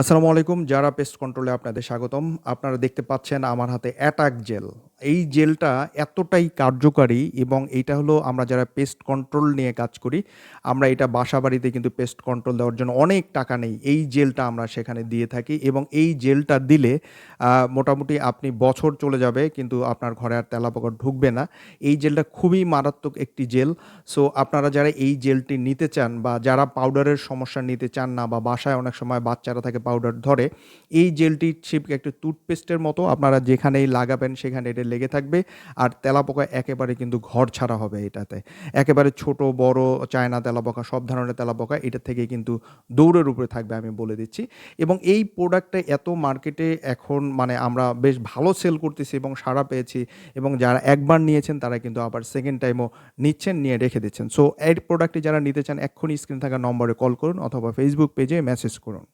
আসসালামু আলাইকুম যারা পেস্ট কন্ট্রোলে আপনাদের স্বাগতম। আপনারা দেখতে পাচ্ছেন আমার হাতে অ্যাটাক জেল এই জেলটা এতটাই কার্যকারী এবং এইটা হলো আমরা যারা পেস্ট কন্ট্রোল নিয়ে কাজ করি, আমরা এটা বাসা বাড়িতে কিন্তু পেস্ট কন্ট্রোল দেওয়ার জন্য অনেক টাকা নেই। এই জেলটা আমরা সেখানে দিয়ে থাকি এবং এই জেলটা দিলে মোটামুটি আপনি বছর চলে যাবে কিন্তু আপনার ঘরে আর তেলাপোকা ঢুকবে না। এই জেলটা খুবই মারাত্মক একটি জেল। সো আপনারা যারা এই জেলটি নিতে চান বা যারা পাউডারের সমস্যা নিতে চান না বা বাসায় অনেক সময় বাচ্চারা থাকে পাউডার ধরে, এই জেলটি ঠিক একটু টুথপেস্টের মতো আপনারা যেখানেই লাগাবেন সেখানে এটা লেগে থাকবে আর তেলাপোকা একেবারে কিন্তু ঘর ছাড়া হবে এটাতে। একেবারে ছোট, বড়, চায়না তেলাপোকা, সব ধরনের তেলাপোকা এটা থেকে কিন্তু দৌড়ের উপরে থাকবে আমি বলে দিচ্ছি। এবং এই প্রোডাক্টটা এত মার্কেটে এখন মানে আমরা বেশ ভালো সেল করতেছি এবং সাড়া পেয়েছি এবং যারা একবার নিয়েছেন তারা কিন্তু আবার সেকেন্ড টাইমও নিচ্ছেন, নিয়ে রেখে দিচ্ছেন। সো এই প্রোডাক্টটি যারা নিতে চান, এক্ষুনি স্ক্রিন থাকা নম্বরে কল করুন অথবা ফেসবুক পেজে মেসেজ করুন।